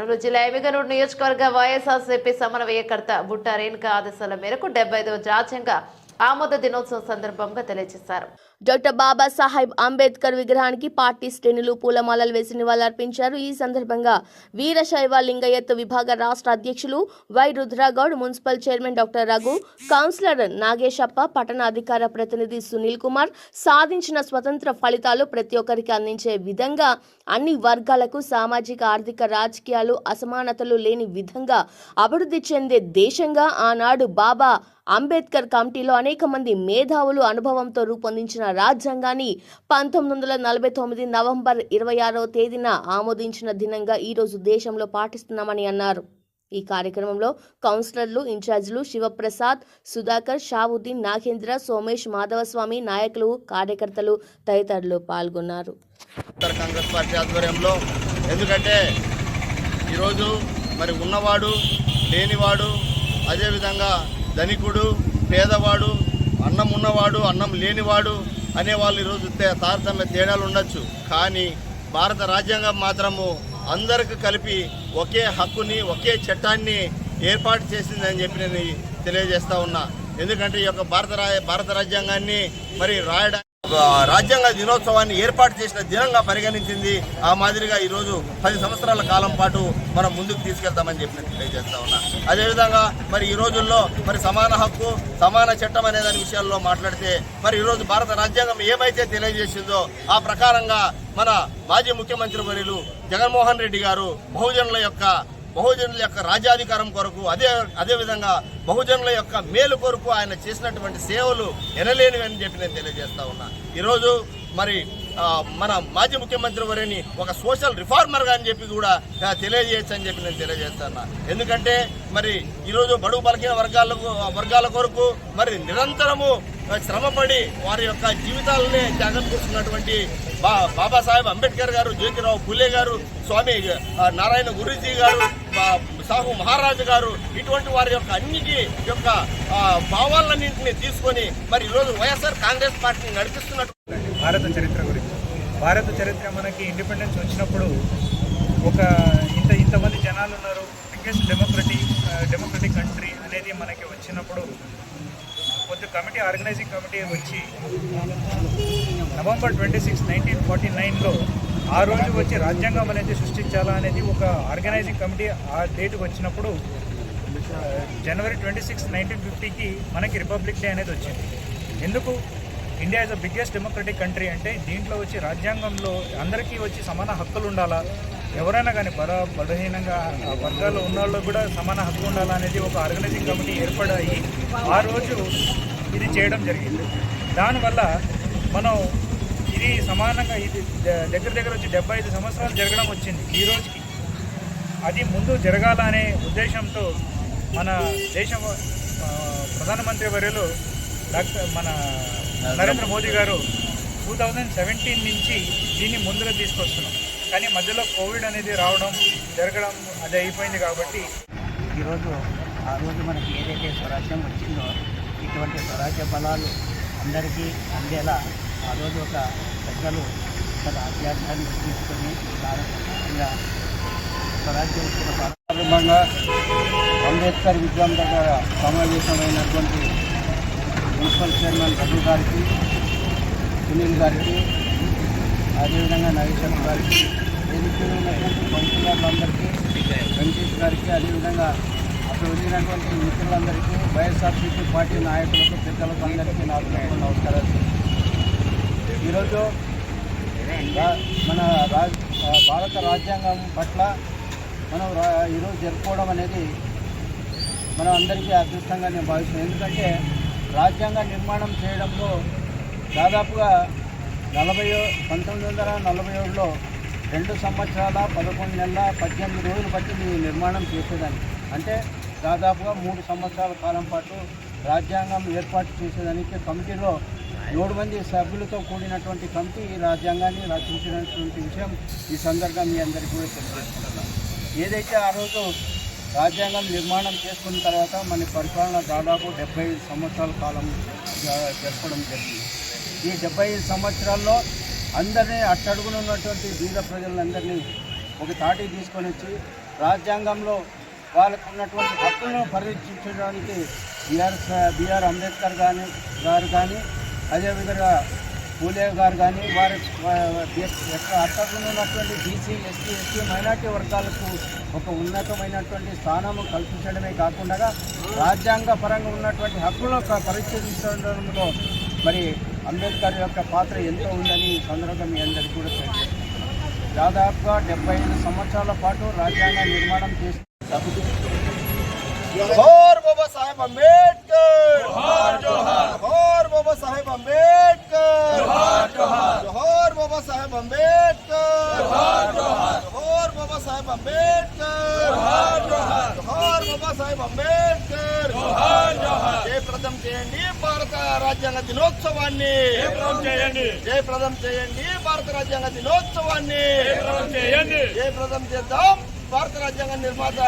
కర్నూలు జిల్లా ఎమిగనూరు నియోజకవర్గ వైఎస్ఆర్సీపీ సమన్వయకర్త బుట్ట రేణుక ఆదేశాల మేరకు డెబ్బై ఐదవ జాతీయంగా ఆమోద దినోత్సవం సందర్భంగా తెలియజేశారు. డాక్టర్ బాబాసాహెబ్ అంబేద్కర్ విగ్రహానికి పార్టీ శ్రేణులు పూలమాలలు వేసి నివాళులర్పించారు. ఈ సందర్భంగా వీరశైవ లింగయత్ విభాగ రాష్ట్ర అధ్యక్షులు Y Rudragoud municipal chairman doctor Raghu councillor Nageshappa పట్టణ అధికార ప్రతినిధి సునీల్ కుమార్ సాధించిన స్వతంత్ర ఫలితాలు ప్రతి ఒక్కరికి అందించే విధంగా అన్ని వర్గాలకు సామాజిక ఆర్థిక రాజకీయాలు అసమానతలు లేని విధంగా అభివృద్ధి చెందే దేశంగా ఆనాడు బాబా అంబేద్కర్ కమిటీలో అనేక మంది మేధావులు అనుభవంతో రూపొందించిన రాజ్యాంగాన్ని పంతొమ్మిది వందల నలభై తొమ్మిది నవంబర్ ఇరవై ఆరవ తేదీన ఆమోదించిన దినంగా ఈరోజు దేశంలో పాటిస్తున్నామని అన్నారు. ఈ కార్యక్రమంలో కౌన్సిలర్లు ఇన్ఛార్జీలు శివప్రసాద్ సుధాకర్ షావుద్దీన్ నాగేంద్ర సోమేష్ మాధవస్వామి నాయకులు కార్యకర్తలు తదితరులు పాల్గొన్నారు. ఉత్తర కాంగ్రెస్ పార్టీ ఆధ్వర్యంలో ఎందుకంటే ఈరోజు మరి ఉన్నవాడు లేనివాడు అదేవిధంగా ధనికుడు పేదవాడు అన్నం ఉన్నవాడు అన్నం లేనివాడు అనేవాళ్ళు ఈరోజు తారతమ్య తేడాలు ఉండొచ్చు. కానీ భారత రాజ్యాంగం మాత్రము అందరికి కలిపి ఒకే హక్కుని ఒకే చట్టాన్ని ఏర్పాటు చేసిందని చెప్పి నేను తెలియజేస్తా ఉన్నా. ఎందుకంటే ఈ యొక్క భారత భారత రాజ్యాంగాన్ని మరి రాయడానికి రాజ్యాంగ దినోత్సవాన్ని ఏర్పాటు చేసిన దినంగా పరిగణించింది ఆ మాదిరిగా ఈరోజు పది సంవత్సరాల కాలం పాటు మనం ముందుకు తీసుకెళ్తామని చెప్పి తెలియజేస్తా ఉన్నా. అదేవిధంగా మరి ఈ రోజుల్లో మరి సమాన హక్కు సమాన చట్టం అనే దాని విషయాల్లో మాట్లాడితే మరి ఈరోజు భారత రాజ్యాంగం ఏమైతే తెలియజేసిందో ఆ ప్రకారంగా మన మాజీ ముఖ్యమంత్రి వర్యులు జగన్మోహన్ రెడ్డి గారు బహుజనుల యొక్క బహుజనుల యొక్క రాజ్యాధికారం కొరకు అదే అదేవిధంగా బహుజనుల యొక్క మేలు కొరకు ఆయన చేసినటువంటి సేవలు ఎనలేనివి అని చెప్పి నేను తెలియజేస్తా ఉన్నా. ఈరోజు మరి మన మాజీ ముఖ్యమంత్రి వరిని ఒక సోషల్ రిఫార్మర్గా అని చెప్పి కూడా తెలియజేయచ్చు అని చెప్పి నేను తెలియజేస్తున్నా ఎందుకంటే మరి ఈరోజు బడుగు బలహీన వర్గాలకు వర్గాల కొరకు మరి నిరంతరము శ్రమపడి వారి యొక్క జీవితాలనే త్యాగం చేస్తున్నటువంటి బా బాబాసాహెబ్ అంబేద్కర్ గారు జ్యోతిరావు ఫులే గారు స్వామి నారాయణ గురూజీ గారు సాహు మహారాజు గారు ఇటువంటి వారి యొక్క అన్నిటి యొక్క భావాలన్నింటినీ తీసుకొని మరి ఈరోజు వైఎస్ఆర్ కాంగ్రెస్ పార్టీని నడిపిస్తున్నట్టు భారత చరిత్ర గురించి. భారత చరిత్ర మనకి ఇండిపెండెన్స్ వచ్చినప్పుడు ఒక ఇంత ఇంతమంది జనాలు ఉన్నారు. బిగ్గెస్ట్ డెమోక్రటిక్ డెమోక్రటిక్ కంట్రీ అనేది మనకి వచ్చినప్పుడు కొద్ది కమిటీ ఆర్గనైజింగ్ కమిటీ వచ్చి November twenty six nineteen forty నైన్లో ఆ రోజు వచ్చి రాజ్యాంగం అనేది సృష్టించాలా అనేది ఒక ఆర్గనైజింగ్ కమిటీ ఆ డేట్కి వచ్చినప్పుడు జనవరి ట్వంటీ సిక్స్ నైన్టీన్ ఫిఫ్టీకి మనకి రిపబ్లిక్ డే అనేది వచ్చింది. ఎందుకు? India is the biggest democratic country అంటే దీంట్లో వచ్చి రాజ్యాంగంలో అందరికీ వచ్చి సమాన హక్కులు ఉండాలా? ఎవరైనా కానీ బల బలహీనంగా ఆ వర్గాల్లో ఉన్న వాళ్ళకు కూడా సమాన హక్కు ఉండాలా అనేది ఒక ఆర్గనైజింగ్ కమిటీ ఏర్పడాయి. ఆ రోజు ఇది చేయడం జరిగింది. దానివల్ల మనం ఇది సమానంగా ఇది దగ్గర దగ్గర వచ్చి డెబ్బై ఐదు సంవత్సరాలు జరగడం వచ్చింది. ఈ రోజుకి అది ముందు జరగాలనే ఉద్దేశంతో మన దేశ ప్రధానమంత్రి వర్యులు డాక్టర్ మన నరేంద్ర మోదీ గారు టూ థౌజండ్ సెవెంటీన్ నుంచి దీన్ని ముందుగా తీసుకొస్తున్నాం కానీ మధ్యలో కోవిడ్ అనేది రావడం జరగడం అది అయిపోయింది కాబట్టి ఈరోజు ఆ రోజు మనకి ఏదైతే స్వరాజ్యం వచ్చిందో ఇటువంటి స్వరాజ్య ఫలాలు అందరికీ అందేలా ఆ రోజు ఒక పెద్దలు తన అధ్యాత్మాన్ని తీసుకొని భారతీయ స్వరాజ్యం సందర్భంగా అంబేద్కర్ విద్వాం దగ్గర సమావేశమైనటువంటి మున్సిపల్ చైర్మన్ రఘు గారికి సునీల్ గారికి అదేవిధంగా నాగేశ్వర గారికి వేదికలో ఉన్నటువంటి కౌన్సిలర్లందరికీ వెంకటేష్ గారికి అదేవిధంగా అక్కడ వెళ్ళినటువంటి మిత్రులందరికీ వైఎస్ఆర్సీపీ పార్టీ నాయకులకు పెద్దలకు అందరికీ నా నమస్కారాలు. ఈరోజు రా- మన రాజ్ భారత రాజ్యాంగం పట్ల మనం ఈరోజు జరుపుకోవడం అనేది మనం అందరికీ అదృష్టంగా నేను భావిస్తున్నాను. ఎందుకంటే రాజ్యాంగ నిర్మాణం చేయడంలో దాదాపుగా నలభై పంతొమ్మిది వందల నలభై ఏడులో రెండు సంవత్సరాల పదకొండు నెలల పద్దెనిమిది రోజులు బట్టి నిర్మాణం చేసేదాన్ని. అంటే దాదాపుగా మూడు సంవత్సరాల కాలం పాటు రాజ్యాంగం ఏర్పాటు చేసేదానికి కమిటీలో మూడు మంది సభ్యులతో కూడినటువంటి కమిటీ ఈ రాజ్యాంగాన్ని రచించినటువంటి విషయం ఈ సందర్భంగా మీ అందరికీ కూడా తెలియజేస్తున్నాను ఏదైతే ఆ రోజు రాజ్యాంగం నిర్మాణం చేసుకున్న తర్వాత మన పరిపాలన దాదాపు డెబ్బై ఐదు సంవత్సరాల కాలం జరపడం జరిగింది. ఈ డెబ్బై ఐదు సంవత్సరాల్లో అందరినీ అట్టడుగున ఉన్నటువంటి బీద ప్రజలందరినీ ఒక తాటి తీసుకొని వచ్చి రాజ్యాంగంలో వాళ్ళకు ఉన్నటువంటి హక్కులను పరిరక్షించడానికి బీఆర్ బిఆర్ అంబేద్కర్ కానీ గారు కానీ అదేవిధంగా పూలే గారు కానీ వారి యొక్క ఉన్నటువంటి బీసీ ఎస్సీ ఎస్టీ మైనార్టీ వర్గాలకు ఒక ఉన్నతమైనటువంటి స్థానము కల్పించడమే కాకుండా రాజ్యాంగ పరంగా ఉన్నటువంటి హక్కులను పరిశీలించడంలో మరి అంబేద్కర్ యొక్క పాత్ర ఎంతో ఉందని ఈ సందర్భంగా మీ అందరికీ కూడా తెలియజేస్తున్నాను. దాదాపుగా డెబ్బై ఐదు సంవత్సరాల పాటు రాజ్యాంగ నిర్మాణం చేసి జోహార్ బాబా సాహెబ్ అంబేద్కర్ జోహార్ జోహార్ జోహార్ బాబా సాహెబ్ అంబేద్కర్ జోహార్ జోహార్ జోహార్ బాబా సాహెబ్ అంబేద్కర్ జోహార్ జోహార్ జోహార్ బాబా సాహెబ్ అంబేద్కర్ జోహార్ జోహార్ జోహార్ బాబా సాహెబ్ అంబేద్కర్ జోహార్ జోహార్ జయప్రదం చేయండి భారత రాజ్యాంగ దినోత్సవాన్ని జయప్రదం చేయండి జయప్రదం చేయండి భారత రాజ్యాంగ దినోత్సవాన్ని జయప్రదం చేయండి జయప్రదం చేద్దాం భారత రాజ్యాంగ నిర్మాత